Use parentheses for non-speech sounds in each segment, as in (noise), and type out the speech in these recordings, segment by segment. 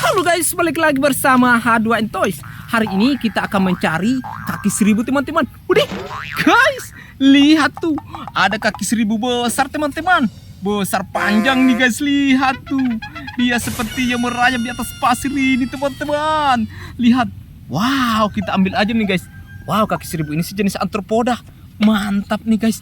Halo guys, balik lagi bersama H2N Toys. Hari ini kita akan mencari kaki seribu teman-teman. Udah, guys, lihat tuh, ada kaki seribu besar teman-teman. Besar panjang nih guys, lihat tuh. Dia seperti yang merayap di atas pasir ini teman-teman. Lihat, wow, kita ambil aja nih guys. Wow, kaki seribu ini sejenis arthropoda. Mantap nih guys.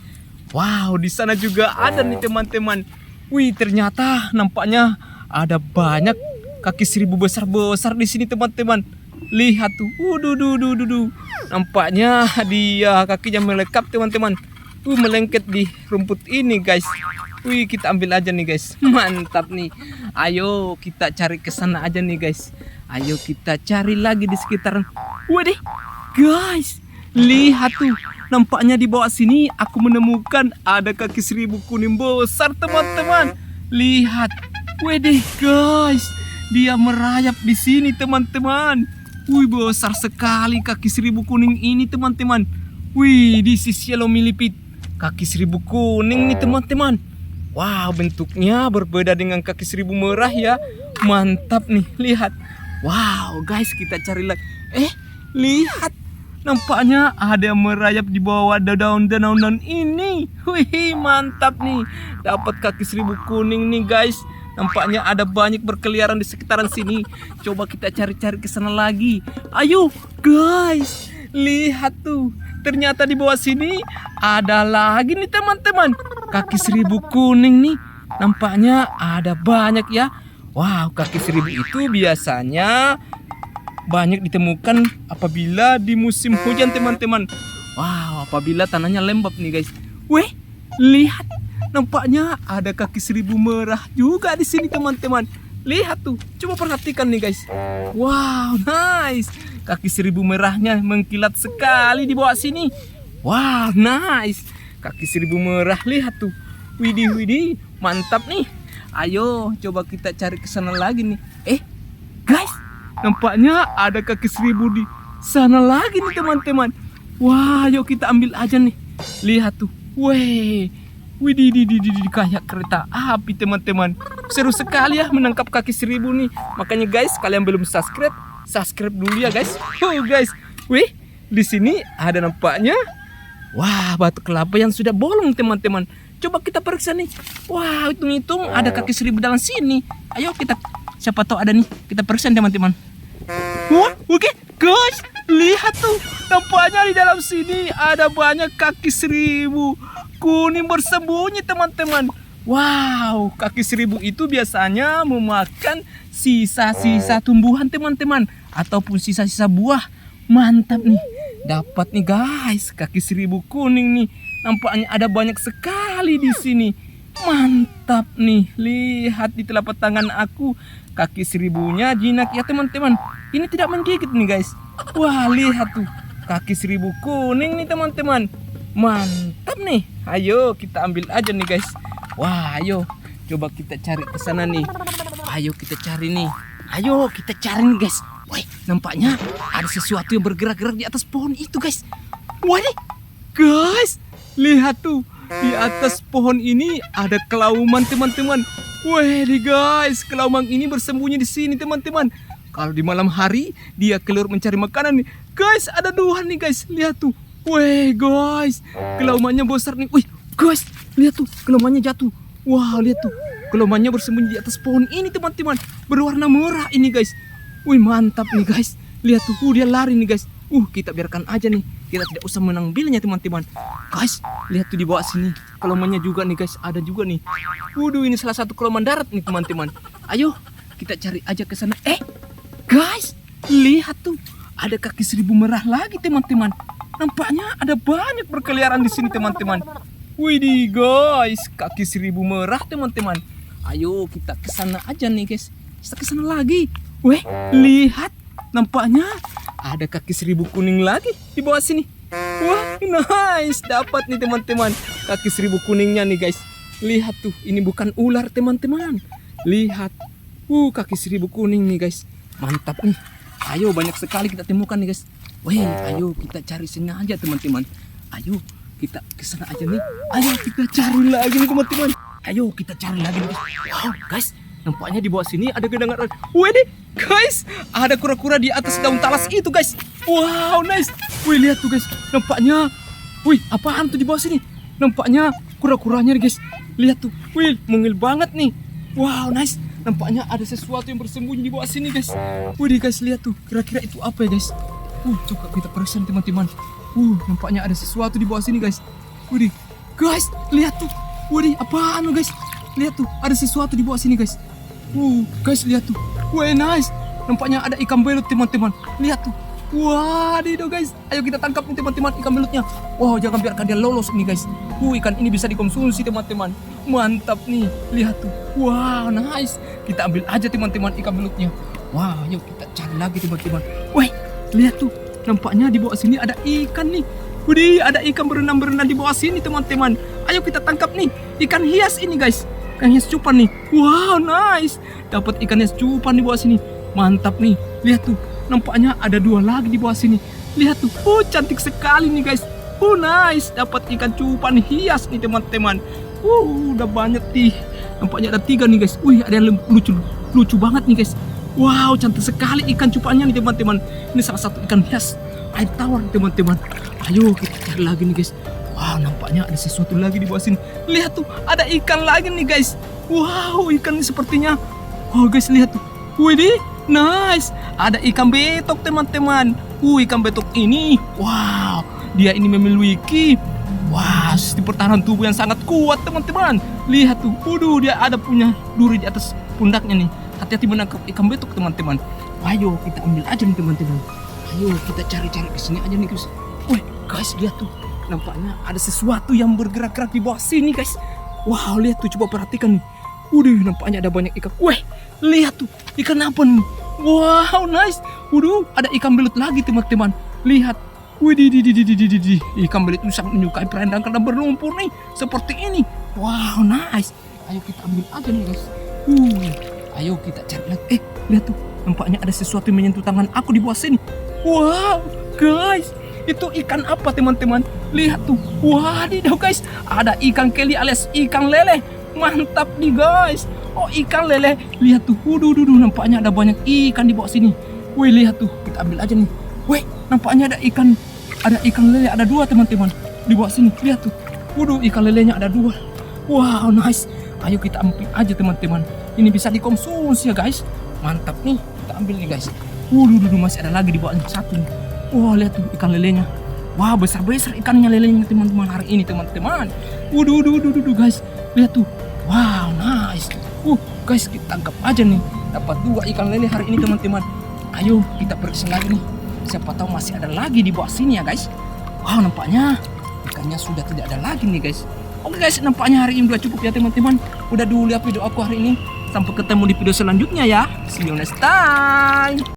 Wow, di sana juga ada nih teman-teman. Wih, ternyata nampaknya ada banyak kaki seribu besar-besar di sini teman-teman. Lihat tuh, waduh, duh, duh, duh, duh. Nampaknya dia kakinya melekap teman-teman. Uh, melengket di rumput ini guys. Wih, kita ambil aja nih guys. (laughs) Mantap nih. Ayo kita cari ke sana aja nih guys. Ayo kita cari lagi di sekitaran. Waduh, guys, lihat tuh. Nampaknya di bawah sini aku menemukan ada kaki seribu kuning besar teman-teman. Lihat, Wedeh guys, dia merayap di sini teman-teman. Wih besar sekali kaki seribu kuning ini teman-teman. Wih, this is yellow millipede. Kaki seribu kuning nih teman-teman. Wow, bentuknya berbeda dengan kaki seribu merah ya. Mantap nih, lihat. Wow, guys, kita cari lagi. Eh, lihat. Nampaknya ada yang merayap di bawah daun-daun ini. Wih, mantap nih. Dapat kaki seribu kuning nih, guys. Nampaknya ada banyak berkeliaran di sekitaran sini. Coba kita cari-cari ke sana lagi. Ayo, guys. Lihat tuh. Ternyata di bawah sini ada lagi nih teman-teman. Kaki seribu kuning nih. Nampaknya ada banyak ya. Wow, kaki seribu itu biasanya banyak ditemukan apabila di musim hujan teman-teman. Wow, apabila tanahnya lembab nih guys. Weh, lihat Nampaknya ada kaki seribu merah juga di sini teman-teman. Lihat tuh, coba perhatikan nih guys. Wow, nice. Kaki seribu merahnya mengkilat sekali di bawah sini. Wow, nice. Kaki seribu merah, lihat tuh. Widih, widih, mantap nih. Ayo, coba kita cari ke sana lagi nih. Eh, guys, nampaknya ada kaki seribu di sana lagi nih teman-teman. Wah, yuk kita ambil aja nih. Lihat tuh. Weh, Widih, di, di, di, di, kayak kereta api teman-teman. Seru sekali ya menangkap kaki seribu nih. Makanya guys, kalian belum subscribe, subscribe dulu ya guys. Oh guys, wih, di sini ada nampaknya. Wah, batu kelapa yang sudah bolong teman-teman. Coba kita periksa nih. Wah, hitung-hitung ada kaki seribu dalam sini. Ayo kita, siapa tahu ada nih. Kita periksa teman-teman. Wah, oke, guys, lihat tuh. Nampaknya di dalam sini ada banyak kaki seribu kuning bersembunyi teman-teman. Wow, kaki seribu itu biasanya memakan sisa-sisa tumbuhan teman-teman ataupun sisa-sisa buah. Mantap nih, dapat nih guys, kaki seribu kuning nih. Nampaknya ada banyak sekali di sini. Mantap nih, lihat di telapak tangan aku. Kaki seribunya jinak ya teman-teman. Ini tidak menggigit nih guys. Wah, lihat tuh, kaki seribu kuning nih teman-teman. Mantap nih. Ayo kita ambil aja nih guys. Wah, ayo coba kita cari ke sana nih. Ayo kita cari nih. Ayo kita cari nih guys. Wah, nampaknya ada sesuatu yang bergerak-gerak di atas pohon itu guys. Wah, guys, lihat tuh di atas pohon ini ada kelauman teman-teman. Wah, guys, kelauman ini bersembunyi di sini teman-teman. Kalau di malam hari dia keluar mencari makanan nih. Guys, ada dua nih guys. Lihat tuh. Weh guys, kelaumannya besar nih. Wih guys, lihat tuh kelaumannya jatuh. Wah lihat tuh, kelaumannya bersembunyi di atas pohon ini teman-teman. Berwarna merah ini guys. Wih mantap nih guys. Lihat tuh, uh, dia lari nih guys. Uh kita biarkan aja nih. Kita tidak usah menambilnya teman-teman. Guys, lihat tuh di bawah sini. Kelaumannya juga nih guys, ada juga nih. Waduh ini salah satu kelauman darat nih teman-teman. Ayo kita cari aja ke sana. Eh guys, lihat tuh. Ada kaki seribu merah lagi teman-teman. Nampaknya ada banyak berkeliaran di sini teman-teman. Widih guys, kaki seribu merah teman-teman. Ayo kita ke sana aja nih guys. Kita ke sana lagi. Weh, lihat. Nampaknya ada kaki seribu kuning lagi di bawah sini. Wah, nice. Dapat nih teman-teman. Kaki seribu kuningnya nih guys. Lihat tuh, ini bukan ular teman-teman. Lihat. Uh, kaki seribu kuning nih guys. Mantap nih. Ayo banyak sekali kita temukan nih guys. Weh, ayo kita cari sini aja teman-teman. Ayo kita ke sana aja nih. Ayo kita cari lagi nih teman-teman. Ayo kita cari lagi nih. Wow, guys, nampaknya di bawah sini ada air. Wih guys, ada kura-kura di atas daun talas itu guys. Wow, nice. Wih, lihat tuh guys, nampaknya. Wih, apaan tuh di bawah sini? Nampaknya kura-kuranya guys. Lihat tuh, wih, mungil banget nih. Wow, nice. Nampaknya ada sesuatu yang bersembunyi di bawah sini guys. Wih, guys, lihat tuh. Kira-kira itu apa ya guys? Uh, coba kita periksa teman-teman. Uh, nampaknya ada sesuatu di bawah sini guys. Wih, guys, lihat tuh. Wih, apaan tuh guys? Lihat tuh, ada sesuatu di bawah sini guys. Uh, guys lihat tuh. Wah, nice. Nampaknya ada ikan belut teman-teman. Lihat tuh. Wah, dido guys. Ayo kita tangkap nih teman-teman ikan belutnya. Wow, jangan biarkan dia lolos nih guys. Uh, ikan ini bisa dikonsumsi teman-teman. Mantap nih. Lihat tuh. Wow, nice. Kita ambil aja teman-teman ikan belutnya. Wah, yuk kita cari lagi teman-teman. Wih, lihat tuh. Nampaknya di bawah sini ada ikan nih. Widih, ada ikan berenang-berenang di bawah sini teman-teman. Ayo kita tangkap nih. Ikan hias ini guys. Ikan hias cupan nih. Wow, nice. Dapat ikan hias cupan di bawah sini. Mantap nih. Lihat tuh. Nampaknya ada dua lagi di bawah sini. Lihat tuh. Oh, cantik sekali nih guys. Oh, nice. Dapat ikan cupan hias nih teman-teman. Uh, udah banyak nih. Nampaknya ada tiga nih guys. Wih, ada yang lucu. Lucu banget nih guys. Wow, cantik sekali ikan cupannya nih teman-teman. Ini salah satu ikan hias air tawar teman-teman. Ayo kita cari lagi nih guys. Wow, nampaknya ada sesuatu lagi di bawah sini. Lihat tuh, ada ikan lagi nih guys. Wow, ikan ini sepertinya. Oh guys, lihat tuh. Wih, nice. Ada ikan betok teman-teman. Uh, ikan betok ini. Wow, dia ini memiliki Wah, sistem pertahanan tubuh yang sangat kuat teman-teman. Lihat tuh, waduh dia ada punya duri di atas pundaknya nih. Hati-hati menangkap ikan betok teman-teman. Ayo kita ambil aja nih teman-teman. Ayo kita cari-cari ke sini aja nih guys. Wih guys lihat tuh, nampaknya ada sesuatu yang bergerak-gerak di bawah sini guys. Wow lihat tuh coba perhatikan nih. Waduh nampaknya ada banyak ikan. Wih lihat tuh ikan apa nih? Wow nice. Waduh ada ikan belut lagi teman-teman. Lihat. Wih di di di di di ikan belut itu sangat menyukai perendang karena berlumpur nih seperti ini. Wow nice. Ayo kita ambil aja nih guys. Uh, ayo kita cari lagi. Eh lihat tuh nampaknya ada sesuatu yang menyentuh tangan aku di bawah sini. Wow, guys, itu ikan apa teman-teman? Lihat tuh, wadidaw guys, ada ikan keli alias ikan lele. Mantap nih guys. Oh ikan lele, lihat tuh, wuduh, wuduh, nampaknya ada banyak ikan di bawah sini. Wih lihat tuh, kita ambil aja nih. Wih, nampaknya ada ikan, ada ikan lele, ada dua teman-teman di bawah sini. Lihat tuh, wuduh, ikan lelenya ada dua. Wow, nice. Ayo kita ambil aja teman-teman. Ini bisa dikonsumsi ya guys. Mantap nih, kita ambil nih guys. Waduh, duduh, masih ada lagi di bawahnya satu. nih. Wah, lihat tuh ikan lelenya. Wah, besar-besar ikannya lelenya teman-teman hari ini teman-teman. Waduh, waduh, waduh, guys. Lihat tuh. Wow, nice. Uh, guys, kita tangkap aja nih. Dapat dua ikan lele hari ini teman-teman. Ayo, kita periksa lagi nih. Siapa tahu masih ada lagi di bawah sini ya, guys. Wow, nampaknya ikannya sudah tidak ada lagi nih, guys. Oke guys, nampaknya hari ini udah cukup ya teman-teman. Udah dulu lihat video aku hari ini. Sampai ketemu di video selanjutnya ya. See you next time.